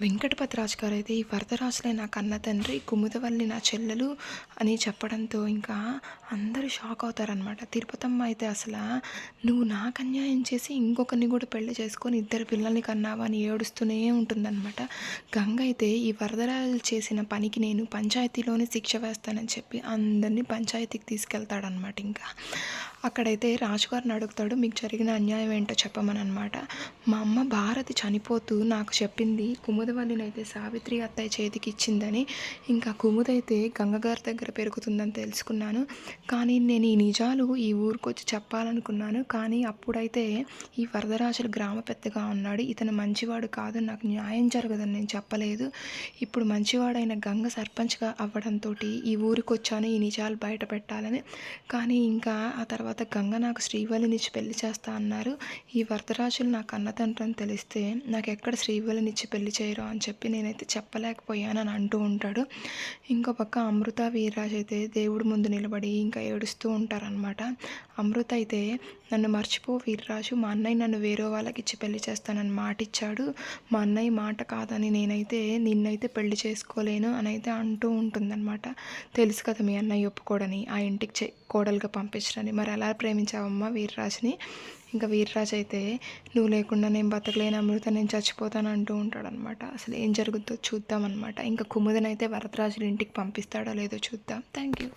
వెంకటపతి రాజు గారు అయితే ఈ వరదరాజులే నా కన్న తండ్రి కుముదవల్లి నా చెల్లెలు అని చెప్పడంతో ఇంకా అందరూ షాక్ అవుతారనమాట తిరుపతమ్మ అయితే అసలు నువ్వు నాకు అన్యాయం చేసి ఇంకొకరిని కూడా పెళ్ళి చేసుకొని ఇద్దరు పిల్లల్ని కన్నావా అని ఏడుస్తూనే ఉంటుందన్నమాట. గంగ అయితే ఈ వరదరాజులు చేసిన పనికి నేను పంచాయతీలోనే శిక్ష వేస్తానని చెప్పి అందరినీ పంచాయతీకి తీసుకెళ్తాడనమాట ఇంకా. అక్కడైతే రాజుగారిని అడుగుతాడు మీకు జరిగిన అన్యాయం ఏంటో చెప్పమని అనమాట మా అమ్మ భారతి చనిపోతూ నాకు చెప్పింది కుముదవల్లిని అయితే సావిత్రి అత్తయ్య చేతికి ఇచ్చిందని ఇంకా కుముదైతే గంగగారి దగ్గర పెరుగుతుందని తెలుసుకున్నాను. కానీ నేను ఈ నిజాలు ఈ ఊరికి వచ్చి చెప్పాలనుకున్నాను. కానీ అప్పుడైతే ఈ వరదరాజుల గ్రామ పెద్దగా ఉన్నాడు. ఇతను మంచివాడు కాదు నాకు న్యాయం జరగదని నేను చెప్పలేదు. ఇప్పుడు మంచివాడైన గంగ సర్పంచ్గా అవ్వడంతో ఈ ఊరికి వచ్చాను ఈ నిజాలు బయట పెట్టాలని కానీ ఇంకా ఆ తర్వాత గంగ నాకు శ్రీవల్లినిచ్చి పెళ్ళి చేస్తా అన్నారు. ఈ వరదరాజులు నాకు అన్నతండ్రని తెలిస్తే నాకు ఎక్కడ శ్రీవల్లినిచ్చి పెళ్ళి చేయరు? అని చెప్పి నేనైతే చెప్పలేకపోయాను అని అంటూ ఉంటాడు. ఇంకో పక్క అమృత వీర్రాజు అయితే దేవుడి ముందు నిలబడి ఇంకా ఏడుస్తూ ఉంటారనమాట అమృత అయితే నన్ను మర్చిపో వీర్రాజు మా అన్నయ్య నన్ను వేరే వాళ్ళకి ఇచ్చి పెళ్ళి చేస్తానని మాట ఇచ్చాడు మా అన్నయ్య మాట కాదని నేనైతే నిన్నైతే పెళ్ళి చేసుకోలేను అని అయితే అంటూ ఉంటుందన్నమాట. తెలుసు కదా మీ అన్నయ్య ఒప్పుకోడని ఆ ఇంటికి చె కోడలుగా పంపించడని మరి ఎలా ప్రేమించావమ్మా వీర్రాజుని? ఇంకా వీర్రాజు అయితే నువ్వు లేకుండా నేను బతకలేని అమృత నేను చచ్చిపోతాను అంటూ ఉంటాడనమాట. అసలు ఏం జరుగుతుందో అనమాట ఇంకా కుముదనైతే వరదరాజుల ఇంటికి పంపిస్తాడో లేదో చూద్దాం. Thank you